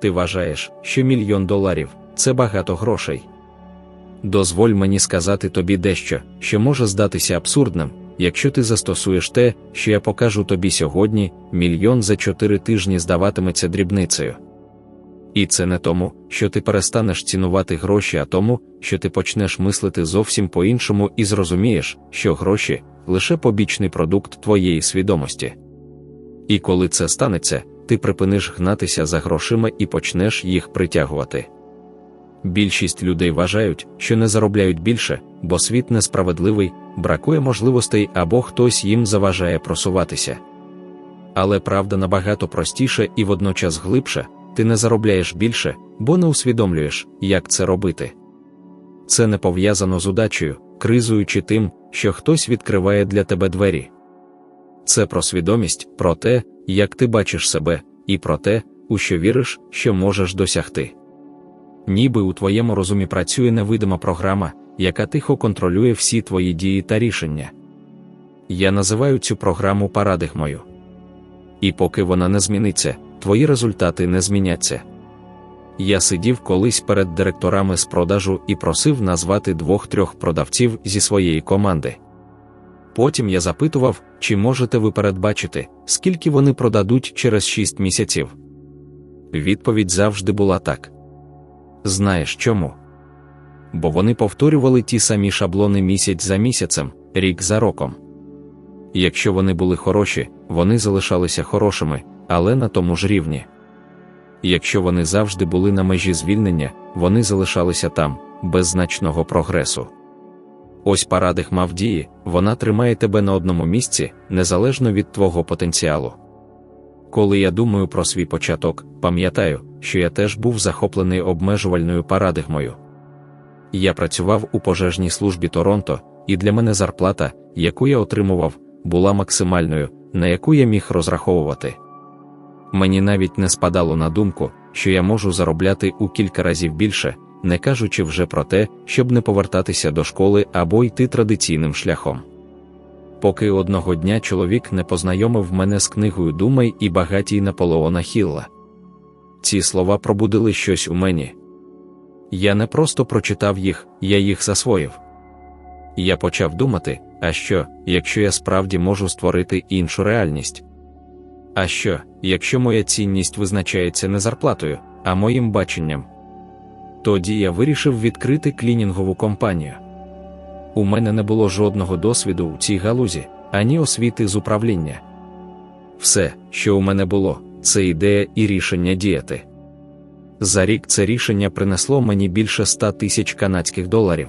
ти вважаєш, що мільйон доларів це багато грошей. Дозволь мені сказати тобі дещо, що може здатися абсурдним, якщо ти застосуєш те, що я покажу тобі сьогодні, мільйон за чотири тижні здаватиметься дрібницею. І це не тому, що ти перестанеш цінувати гроші, а тому, що ти почнеш мислити зовсім по-іншому і зрозумієш, що гроші лише побічний продукт твоєї свідомості. І коли це станеться, ти припиниш гнатися за грошима і почнеш їх притягувати. Більшість людей вважають, що не заробляють більше, бо світ несправедливий, бракує можливостей або хтось їм заважає просуватися. Але правда набагато простіша і водночас глибша ти не заробляєш більше, бо не усвідомлюєш, як це робити. Це не пов'язано з удачею, кризою чи тим, що хтось відкриває для тебе двері. Це про свідомість, про те, як ти бачиш себе, і про те, у що віриш, що можеш досягти. Ніби у твоєму розумі працює невидима програма, яка тихо контролює всі твої дії та рішення. Я називаю цю програму парадигмою. І поки вона не зміниться, твої результати не зміняться. Я сидів колись перед директорами з продажу і просив назвати двох-трьох продавців зі своєї команди. Потім я запитував, чи можете ви передбачити, скільки вони продадуть через 6 місяців. Відповідь завжди була так. Знаєш чому? Бо вони повторювали ті самі шаблони місяць за місяцем, рік за роком. Якщо вони були хороші, вони залишалися хорошими, але на тому ж рівні. Якщо вони завжди були на межі звільнення, вони залишалися там, без значного прогресу. Ось парадигма в дії, вона тримає тебе на одному місці, незалежно від твого потенціалу. Коли я думаю про свій початок, пам'ятаю, що я теж був захоплений обмежувальною парадигмою. Я працював у пожежній службі Торонто, і для мене зарплата, яку я отримував, була максимальною, на яку я міг розраховувати. Мені навіть не спадало на думку, що я можу заробляти у кілька разів більше, не кажучи вже про те, щоб не повертатися до школи або йти традиційним шляхом. Поки одного дня чоловік не познайомив мене з книгою Думай і багатій Наполеона Хілла. Ці слова пробудили щось у мені. Я не просто прочитав їх, я їх засвоїв. Я почав думати, а що, якщо я справді можу створити іншу реальність? А що, якщо моя цінність визначається не зарплатою, а моїм баченням? Тоді я вирішив відкрити клінінгову компанію. У мене не було жодного досвіду у цій галузі, ані освіти з управління. Все, що у мене було, це ідея і рішення діяти. За рік це рішення принесло мені більше 100 тисяч канадських доларів.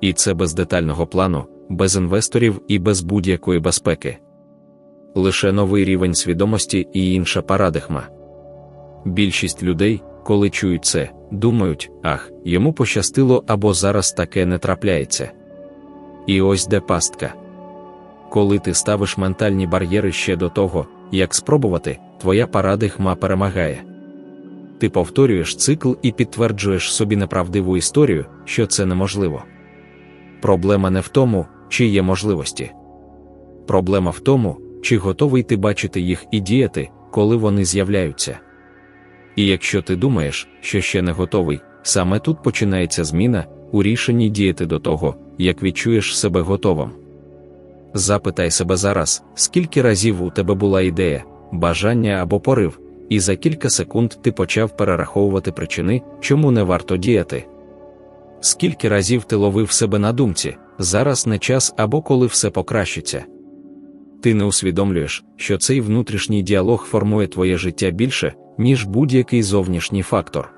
І це без детального плану, без інвесторів і без будь-якої безпеки. Лише новий рівень свідомості і інша парадигма. Більшість людей, коли чують це, думають, ах, йому пощастило або зараз таке не трапляється. І ось де пастка. Коли ти ставиш ментальні бар'єри ще до того, як спробувати, твоя парадигма перемагає. Ти повторюєш цикл і підтверджуєш собі неправдиву історію, що це неможливо. Проблема не в тому, чи є можливості. Проблема в тому, чи готовий ти бачити їх і діяти, коли вони з'являються. І якщо ти думаєш, що ще не готовий, саме тут починається зміна у рішенні діяти до того, як відчуєш себе готовим. Запитай себе зараз, скільки разів у тебе була ідея, бажання або порив, і за кілька секунд ти почав перераховувати причини, чому не варто діяти. Скільки разів ти ловив себе на думці, зараз не час або коли все покращиться. Ти не усвідомлюєш, що цей внутрішній діалог формує твоє життя більше, ніж будь-який зовнішній фактор.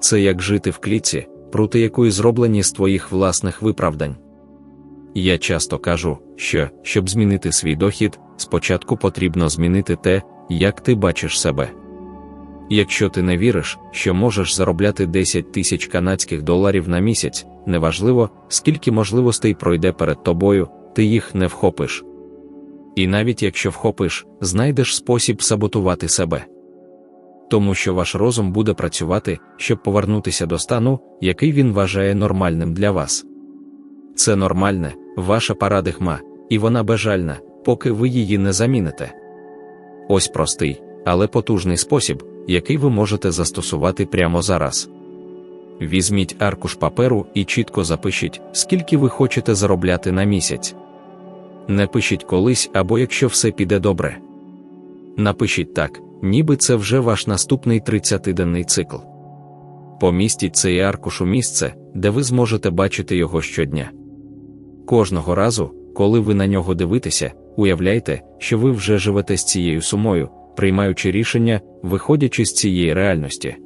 Це як жити в клітці, прути якої зроблені з твоїх власних виправдань. Я часто кажу, що, щоб змінити свій дохід, спочатку потрібно змінити те, як ти бачиш себе. Якщо ти не віриш, що можеш заробляти 10 тисяч канадських доларів на місяць, неважливо, скільки можливостей пройде перед тобою, ти їх не вхопиш. І навіть якщо вхопиш, знайдеш спосіб саботувати себе. Тому що ваш розум буде працювати, щоб повернутися до стану, який він вважає нормальним для вас. Це нормальне, ваша парадигма, і вона бажальна, поки ви її не заміните. Ось простий, але потужний спосіб, який ви можете застосувати прямо зараз. Візьміть аркуш паперу і чітко запишіть, скільки ви хочете заробляти на місяць. Не пишіть колись або якщо все піде добре. Напишіть так, ніби це вже ваш наступний 30-денний цикл. Помістіть цей аркуш у місце, де ви зможете бачити його щодня. Кожного разу, коли ви на нього дивитеся, уявляйте, що ви вже живете з цією сумою, приймаючи рішення, виходячи з цієї реальності.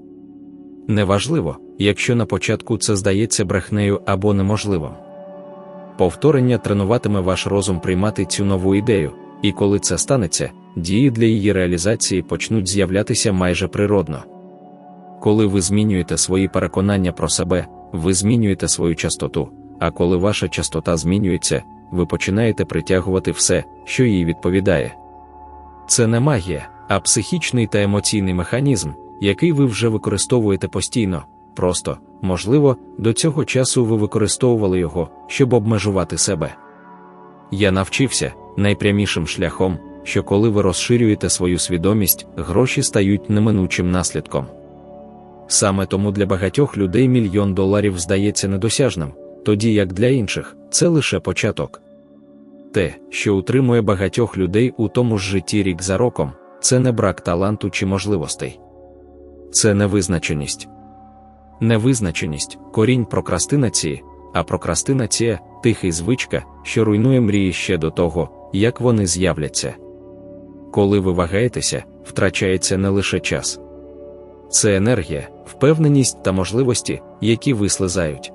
Неважливо, якщо на початку це здається брехнею або неможливим. Повторення тренуватиме ваш розум приймати цю нову ідею, і коли це станеться, дії для її реалізації почнуть з'являтися майже природно. Коли ви змінюєте свої переконання про себе, ви змінюєте свою частоту, а коли ваша частота змінюється, ви починаєте притягувати все, що їй відповідає. Це не магія, а психічний та емоційний механізм, який ви вже використовуєте постійно. Просто, можливо, до цього часу ви використовували його, щоб обмежувати себе. Я навчився найпрямішим шляхом, що коли ви розширюєте свою свідомість, гроші стають неминучим наслідком. Саме тому для багатьох людей мільйон доларів здається недосяжним, тоді як для інших це лише початок. Те, що утримує багатьох людей у тому ж житті рік за роком, це не брак таланту чи можливостей. Це невизначеність. Невизначеність корінь прокрастинації, а прокрастинація тихий звичка, що руйнує мрії ще до того, як вони з'являться. Коли ви вагаєтеся, втрачається не лише час. Це енергія, впевненість та можливості, які вислизають.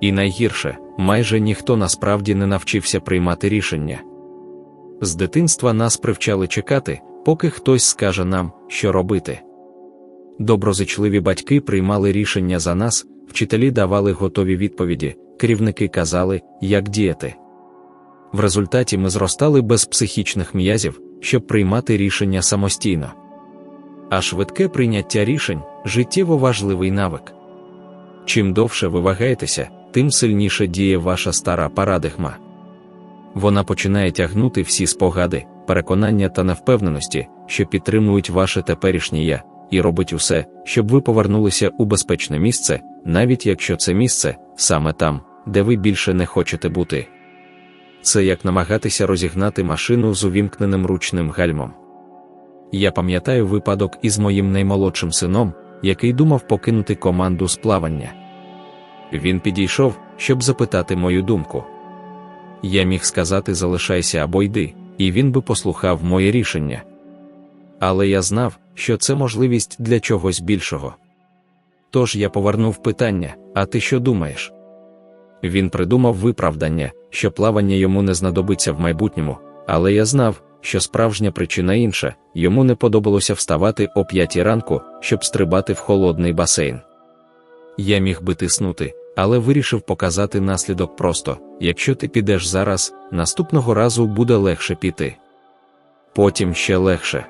І найгірше, майже ніхто насправді не навчився приймати рішення. З дитинства нас привчали чекати, поки хтось скаже нам, що робити. Доброзичливі батьки приймали рішення за нас, вчителі давали готові відповіді, керівники казали, як діяти. В результаті ми зростали без психічних м'язів, щоб приймати рішення самостійно. А швидке прийняття рішень життєво важливий навик. Чим довше ви вагаєтеся, тим сильніше діє ваша стара парадигма. Вона починає тягнути всі спогади, переконання та невпевненості, що підтримують ваше теперішнє я, і робить усе, щоб ви повернулися у безпечне місце, навіть якщо це місце саме там, де ви більше не хочете бути. Це як намагатися розігнати машину з увімкненим ручним гальмом. Я пам'ятаю випадок із моїм наймолодшим сином, який думав покинути команду з плавання. Він підійшов, щоб запитати мою думку. Я міг сказати залишайся або йди, і він би послухав моє рішення. Але я знав, що це можливість для чогось більшого. Тож я повернув питання: а ти що думаєш? Він придумав виправдання, що плавання йому не знадобиться в майбутньому, але я знав, що справжня причина інша йому не подобалося вставати о п'ятій ранку, щоб стрибати в холодний басейн. Я міг би тиснути, але вирішив показати наслідок просто: якщо ти підеш зараз, наступного разу буде легше піти. Потім ще легше.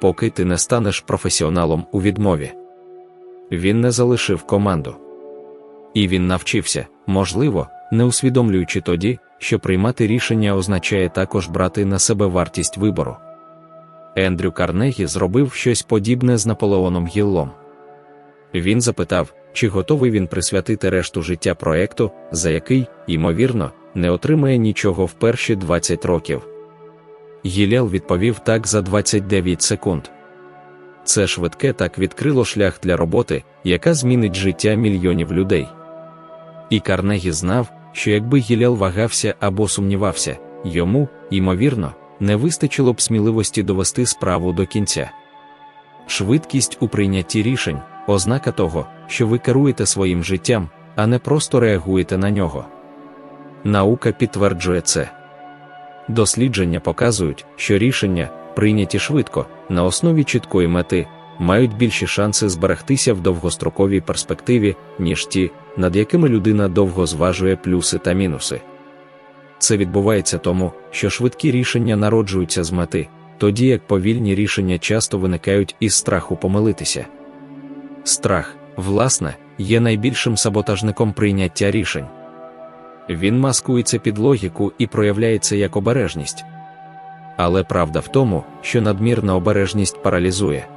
Поки ти не станеш професіоналом у відмові. Він не залишив команду. І він навчився, можливо, не усвідомлюючи тоді, що приймати рішення означає також брати на себе вартість вибору. Ендрю Карнегі зробив щось подібне з Наполеоном Гіллом. Він запитав, чи готовий він присвятити решту життя проекту, за який, ймовірно, не отримає нічого в перші 20 років. Гілел відповів так за 29 секунд. Це швидке так відкрило шлях для роботи, яка змінить життя мільйонів людей. І Карнегі знав, що якби Гілел вагався або сумнівався, йому, ймовірно, не вистачило б сміливості довести справу до кінця. Швидкість у прийнятті рішень ознака того, що ви керуєте своїм життям, а не просто реагуєте на нього. Наука підтверджує це. Дослідження показують, що рішення, прийняті швидко, на основі чіткої мети, мають більші шанси зберегтися в довгостроковій перспективі, ніж ті, над якими людина довго зважує плюси та мінуси. Це відбувається тому, що швидкі рішення народжуються з мети, тоді як повільні рішення часто виникають із страху помилитися. Страх, власне, є найбільшим саботажником прийняття рішень. Він маскується під логіку і проявляється як обережність. Але правда в тому, що надмірна обережність паралізує.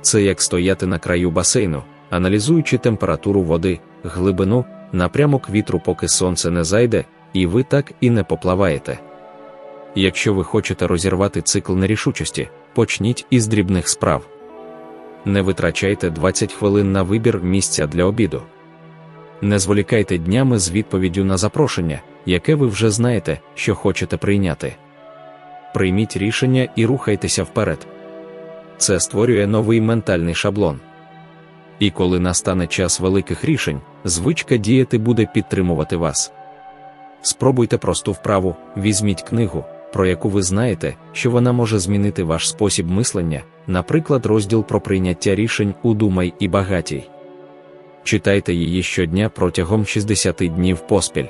Це як стояти на краю басейну, аналізуючи температуру води, глибину, напрямок вітру, поки сонце не зайде, і ви так і не поплаваєте. Якщо ви хочете розірвати цикл нерішучості, почніть із дрібних справ. Не витрачайте 20 хвилин на вибір місця для обіду. Не зволікайте днями з відповіддю на запрошення, яке ви вже знаєте, що хочете прийняти. Прийміть рішення і рухайтеся вперед. Це створює новий ментальний шаблон. І коли настане час великих рішень, звичка діяти буде підтримувати вас. Спробуйте просту вправу, візьміть книгу, про яку ви знаєте, що вона може змінити ваш спосіб мислення, наприклад, розділ про прийняття рішень у Думай і багатій. Читайте її щодня протягом 60 днів поспіль.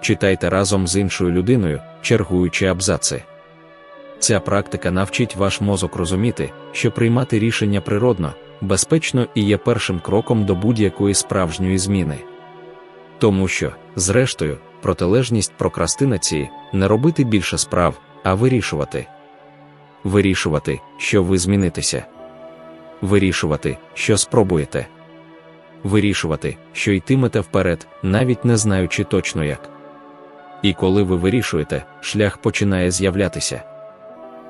Читайте разом з іншою людиною, чергуючи абзаци. Ця практика навчить ваш мозок розуміти, що приймати рішення природно, безпечно і є першим кроком до будь-якої справжньої зміни. Тому що, зрештою, протилежність прокрастинації не робити більше справ, а вирішувати. Вирішувати, що ви змінитеся. Вирішувати, що спробуєте. Вирішувати, що йтимете вперед, навіть не знаючи точно як. І коли ви вирішуєте, шлях починає з'являтися.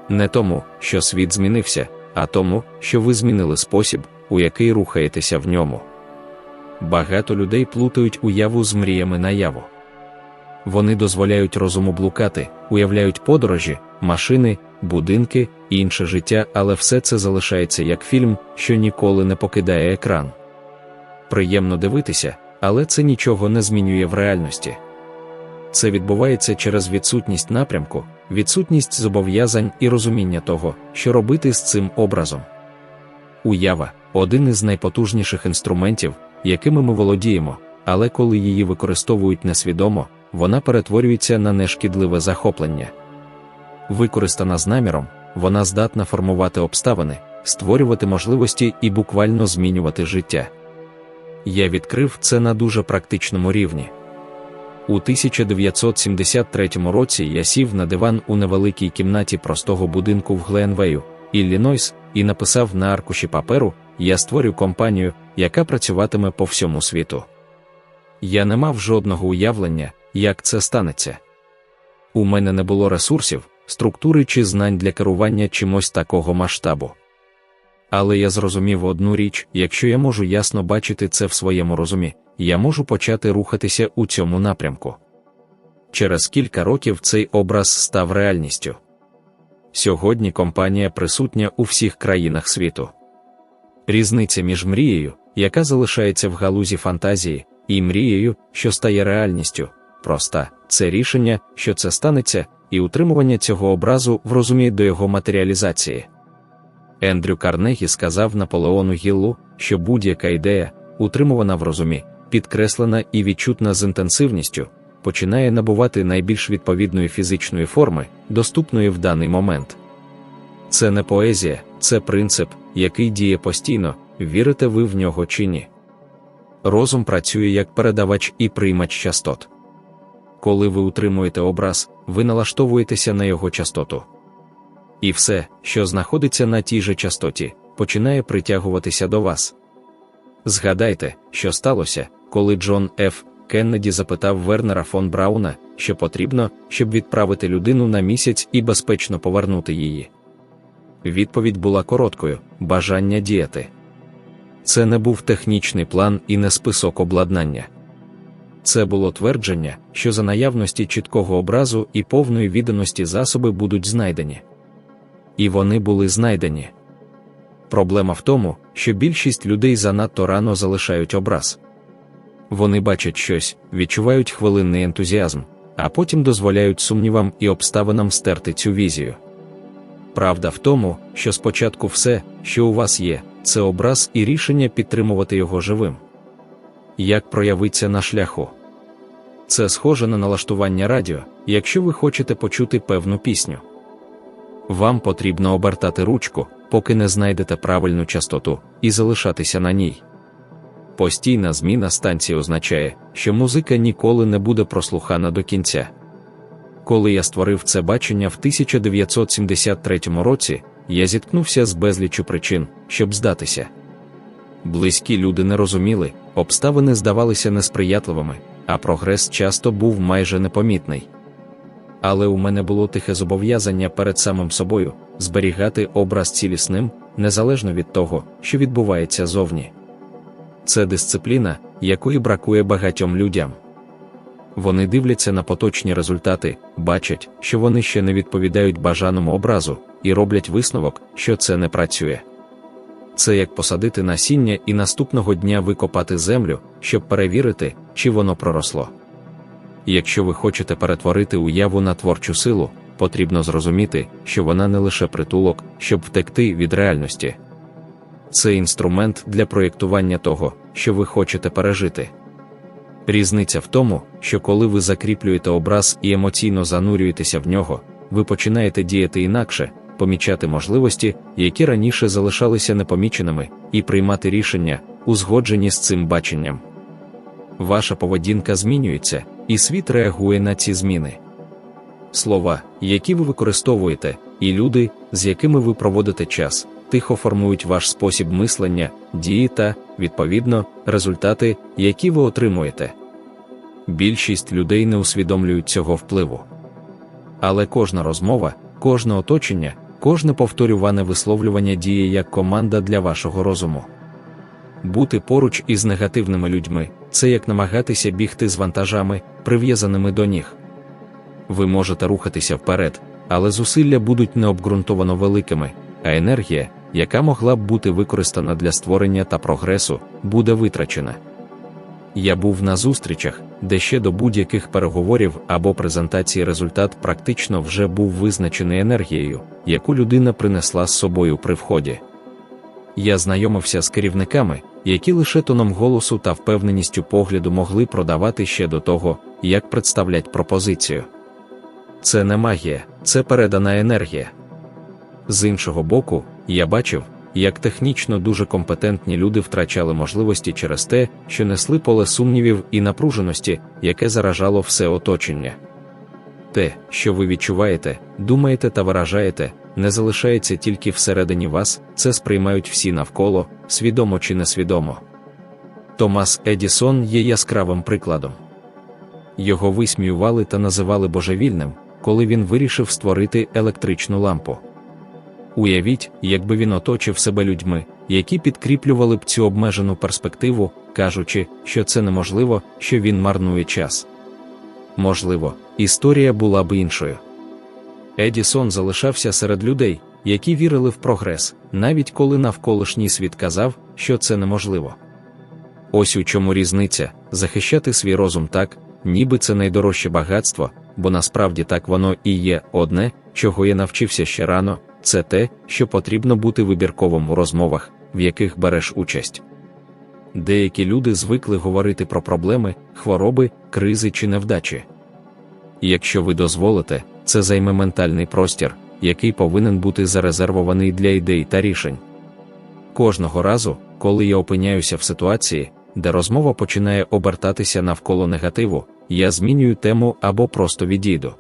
Не тому, що світ змінився, а тому, що ви змінили спосіб, у який рухаєтеся в ньому. Багато людей плутають уяву з мріями наяву. Вони дозволяють розуму блукати, уявляють подорожі, машини, будинки, інше життя, але все це залишається як фільм, що ніколи не покидає екран. Приємно дивитися, але це нічого не змінює в реальності. Це відбувається через відсутність напрямку, відсутність зобов'язань і розуміння того, що робити з цим образом. Уява один із найпотужніших інструментів, якими ми володіємо, але коли її використовують несвідомо, вона перетворюється на нешкідливе захоплення. Використана з наміром, вона здатна формувати обставини, створювати можливості і буквально змінювати життя. Я відкрив це на дуже практичному рівні. У 1973 році я сів на диван у невеликій кімнаті простого будинку в Гленвею, Іллінойс, і написав на аркуші паперу: Я створю компанію, яка працюватиме по всьому світу. Я не мав жодного уявлення, як це станеться. У мене не було ресурсів, структури чи знань для керування чимось такого масштабу. Але я зрозумів одну річ: якщо я можу ясно бачити це в своєму розумі, я можу почати рухатися у цьому напрямку. Через кілька років цей образ став реальністю. Сьогодні компанія присутня у всіх країнах світу. Різниця між мрією, яка залишається в галузі фантазії, і мрією, що стає реальністю, проста це рішення, що це станеться, і утримування цього образу в розумі до його матеріалізації. Ендрю Карнегі сказав Наполеону Гіллу, що будь-яка ідея, утримувана в розумі, підкреслена і відчутна з інтенсивністю, починає набувати найбільш відповідної фізичної форми, доступної в даний момент. Це не поезія, це принцип, який діє постійно, вірите ви в нього чи ні. Розум працює як передавач і приймач частот. Коли ви утримуєте образ, ви налаштовуєтеся на його частоту. І все, що знаходиться на тій же частоті, починає притягуватися до вас. Згадайте, що сталося, коли Джон Ф. Кеннеді запитав Вернера фон Брауна, що потрібно, щоб відправити людину на місяць і безпечно повернути її. Відповідь була короткою бажання діяти. Це не був технічний план і не список обладнання. Це було твердження, що за наявності чіткого образу і повної відданості засоби будуть знайдені. І вони були знайдені. Проблема в тому, що більшість людей занадто рано залишають образ. Вони бачать щось, відчувають хвилинний ентузіазм, а потім дозволяють сумнівам і обставинам стерти цю візію. Правда в тому, що спочатку все, що у вас є, це образ і рішення підтримувати його живим. Як проявиться на шляху? Це схоже на налаштування радіо, якщо ви хочете почути певну пісню. Вам потрібно обертати ручку, поки не знайдете правильну частоту, і залишатися на ній. Постійна зміна станції означає, що музика ніколи не буде прослухана до кінця. Коли я створив це бачення в 1973 році, я зіткнувся з безліччю причин, щоб здатися. Близькі люди не розуміли, обставини здавалися несприятливими, а прогрес часто був майже непомітний. Але у мене було тихе зобов'язання перед самим собою зберігати образ цілісним, незалежно від того, що відбувається зовні. Це дисципліна, якої бракує багатьом людям. Вони дивляться на поточні результати, бачать, що вони ще не відповідають бажаному образу, і роблять висновок, що це не працює. Це як посадити насіння і наступного дня викопати землю, щоб перевірити, чи воно проросло. Якщо ви хочете перетворити уяву на творчу силу, потрібно зрозуміти, що вона не лише притулок, щоб втекти від реальності. Це інструмент для проєктування того, що ви хочете пережити. Різниця в тому, що коли ви закріплюєте образ і емоційно занурюєтеся в нього, ви починаєте діяти інакше, помічати можливості, які раніше залишалися непоміченими, і приймати рішення, узгоджені з цим баченням. Ваша поведінка змінюється, і світ реагує на ці зміни. Слова, які ви використовуєте, і люди, з якими ви проводите час, тихо формують ваш спосіб мислення, дії та, відповідно, результати, які ви отримуєте. Більшість людей не усвідомлюють цього впливу. Але кожна розмова, кожне оточення, кожне повторюване висловлювання діє як команда для вашого розуму. Бути поруч із негативними людьми це як намагатися бігти з вантажами, прив'язаними до ніг. Ви можете рухатися вперед, але зусилля будуть необґрунтовано великими, а енергія, яка могла б бути використана для створення та прогресу, буде витрачена. Я був на зустрічах, де ще до будь-яких переговорів або презентації результат практично вже був визначений енергією, яку людина принесла з собою при вході. Я знайомився з керівниками, які лише тоном голосу та впевненістю погляду могли продавати ще до того, як представлять пропозицію. Це не магія, це передана енергія. З іншого боку, я бачив, як технічно дуже компетентні люди втрачали можливості через те, що несли поле сумнівів і напруженості, яке заражало все оточення. Те, що ви відчуваєте, думаєте та виражаєте, не залишається тільки всередині вас, це сприймають всі навколо, свідомо чи несвідомо. Томас Едісон є яскравим прикладом. Його висміювали та називали божевільним, коли він вирішив створити електричну лампу. Уявіть, якби він оточив себе людьми, які підкріплювали б цю обмежену перспективу, кажучи, що це неможливо, що він марнує час. Можливо, історія була б іншою. Едісон залишався серед людей, які вірили в прогрес, навіть коли навколишній світ казав, що це неможливо. Ось у чому різниця захищати свій розум так, ніби це найдорожче багатство, бо насправді так воно і є одне, чого я навчився ще рано, це те, що потрібно бути вибірковим у розмовах, в яких береш участь. Деякі люди звикли говорити про проблеми, хвороби, кризи чи невдачі. Якщо ви дозволите, це займе ментальний простір, який повинен бути зарезервований для ідей та рішень. Кожного разу, коли я опиняюся в ситуації, де розмова починає обертатися навколо негативу, я змінюю тему або просто відійду.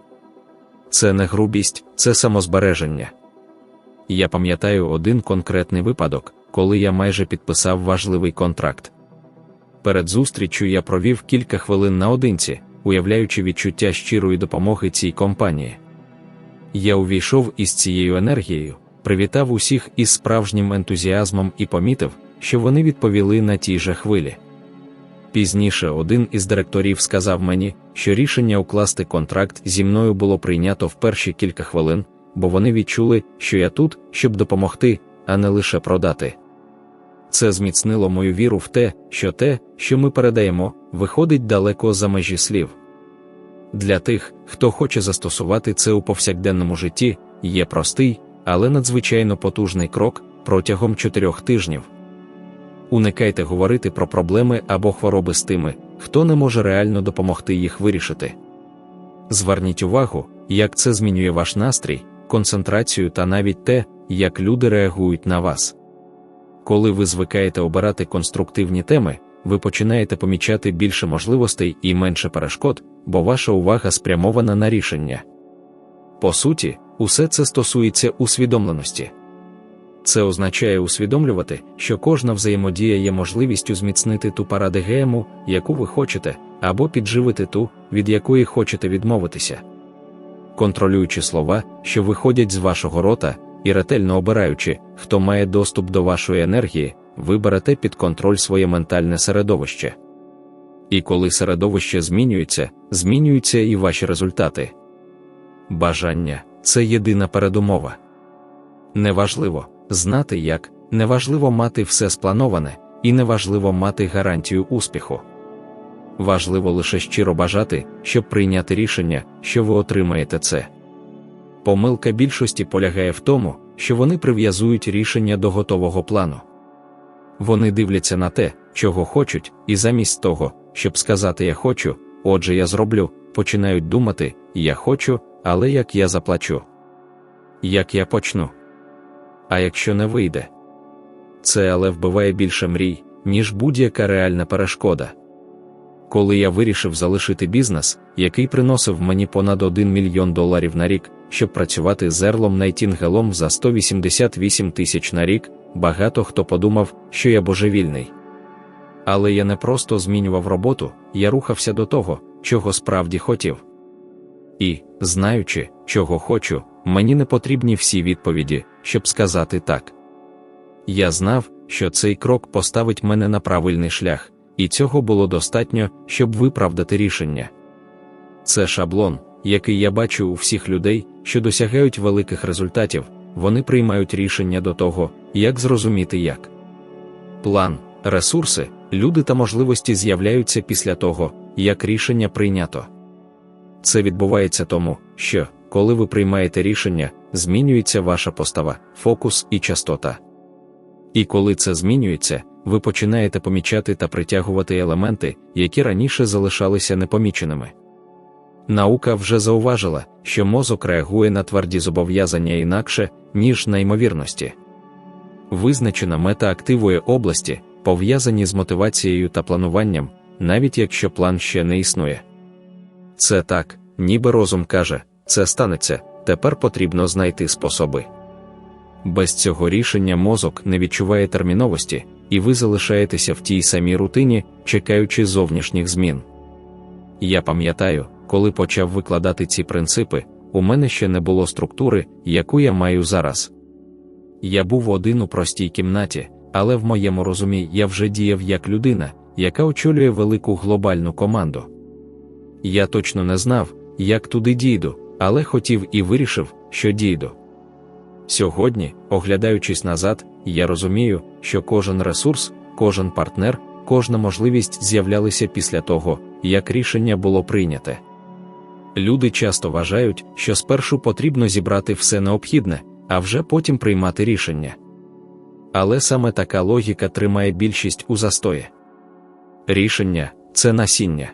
Це не грубість, це самозбереження. Я пам'ятаю один конкретний випадок, коли я майже підписав важливий контракт. Перед зустріччю я провів кілька хвилин наодинці, уявляючи відчуття щирої допомоги цій компанії. Я увійшов із цією енергією, привітав усіх із справжнім ентузіазмом і помітив, що вони відповіли на тій же хвилі. Пізніше один із директорів сказав мені, що рішення укласти контракт зі мною було прийнято в перші кілька хвилин, бо вони відчули, що я тут, щоб допомогти, а не лише продати. Це зміцнило мою віру в те, що те, що ми передаємо, виходить далеко за межі слів. Для тих, хто хоче застосувати це у повсякденному житті, є простий, але надзвичайно потужний крок протягом чотирьох тижнів. Уникайте говорити про проблеми або хвороби з тими, хто не може реально допомогти їх вирішити. Зверніть увагу, як це змінює ваш настрій, концентрацію та навіть те, як люди реагують на вас. Коли ви звикаєте обирати конструктивні теми, ви починаєте помічати більше можливостей і менше перешкод, бо ваша увага спрямована на рішення. По суті, усе це стосується усвідомленості. Це означає усвідомлювати, що кожна взаємодія є можливістю зміцнити ту парадигему, яку ви хочете, або підживити ту, від якої хочете відмовитися. Контролюючи слова, що виходять з вашого рота, і ретельно обираючи, хто має доступ до вашої енергії, ви берете під контроль своє ментальне середовище. І коли середовище змінюється, змінюються і ваші результати. Бажання це єдина передумова. Неважливо знати як, неважливо мати все сплановане, і неважливо мати гарантію успіху. Важливо лише щиро бажати, щоб прийняти рішення, що ви отримаєте це. Помилка більшості полягає в тому, що вони прив'язують рішення до готового плану. Вони дивляться на те, чого хочуть, і замість того, щоб сказати Я хочу, отже, я зроблю, починають думати Я хочу, але як я заплачу. Як я почну. А якщо не вийде, це але вбиває більше мрій, ніж будь-яка реальна перешкода. Коли я вирішив залишити бізнес, який приносив мені понад 1 мільйон доларів на рік, щоб працювати з Ерлом Найтінгелом за 188 тисяч на рік, багато хто подумав, що я божевільний. Але я не просто змінював роботу, я рухався до того, чого справді хотів. І, знаючи, чого хочу, мені не потрібні всі відповіді, щоб сказати так. Я знав, що цей крок поставить мене на правильний шлях, і цього було достатньо, щоб виправдати рішення. Це шаблон, який я бачу у всіх людей, що досягають великих результатів, вони приймають рішення до того, як зрозуміти як. План, ресурси, люди та можливості з'являються після того, як рішення прийнято. Це відбувається тому, що, коли ви приймаєте рішення, змінюється ваша постава, фокус і частота. І коли це змінюється, ви починаєте помічати та притягувати елементи, які раніше залишалися непоміченими. Наука вже зауважила, що мозок реагує на тверді зобов'язання інакше, ніж на ймовірності. Визначена мета активує області, пов'язані з мотивацією та плануванням, навіть якщо план ще не існує. Це так, ніби розум каже, це станеться, тепер потрібно знайти способи. Без цього рішення мозок не відчуває терміновості, і ви залишаєтеся в тій самій рутині, чекаючи зовнішніх змін. Я пам'ятаю, коли почав викладати ці принципи, у мене ще не було структури, яку я маю зараз. Я був один у простій кімнаті, але в моєму розумі я вже діяв як людина, яка очолює велику глобальну команду. Я точно не знав, як туди дійду, але хотів і вирішив, що дійду. Сьогодні, оглядаючись назад, я розумію, що кожен ресурс, кожен партнер, кожна можливість з'являлися після того, як рішення було прийняте. Люди часто вважають, що спершу потрібно зібрати все необхідне, а вже потім приймати рішення. Але саме така логіка тримає більшість у застої. Рішення це насіння.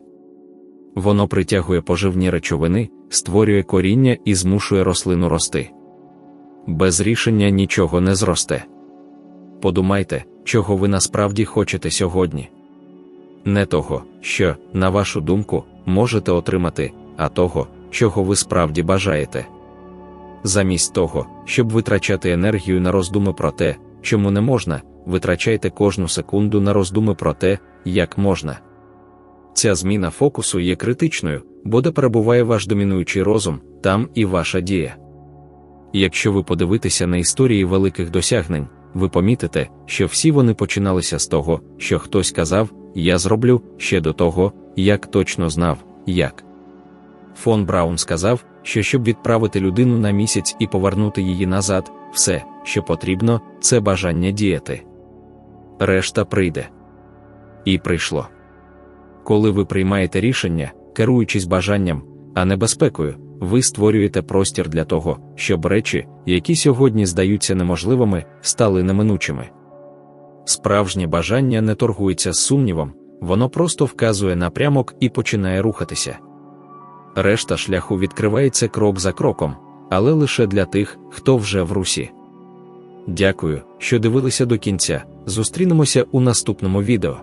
Воно притягує поживні речовини, створює коріння і змушує рослину рости. Без рішення нічого не зросте. Подумайте, чого ви насправді хочете сьогодні. Не того, що, на вашу думку, можете отримати, а того, чого ви справді бажаєте. Замість того, щоб витрачати енергію на роздуми про те, чому не можна, витрачайте кожну секунду на роздуми про те, як можна. Ця зміна фокусу є критичною, бо де перебуває ваш домінуючий розум, там і ваша дія. Якщо ви подивитеся на історії великих досягнень, ви помітите, що всі вони починалися з того, що хтось казав, я зроблю ще до того, як точно знав, як. Фон Браун сказав, що щоб відправити людину на місяць і повернути її назад, все, що потрібно, це бажання діяти. Решта прийде. І прийшло. Коли ви приймаєте рішення, керуючись бажанням, а не безпекою, ви створюєте простір для того, щоб речі, які сьогодні здаються неможливими, стали неминучими. Справжнє бажання не торгується з сумнівом, воно просто вказує напрямок і починає рухатися. Решта шляху відкривається крок за кроком, але лише для тих, хто вже в русі. Дякую, що дивилися до кінця. Зустрінемося у наступному відео.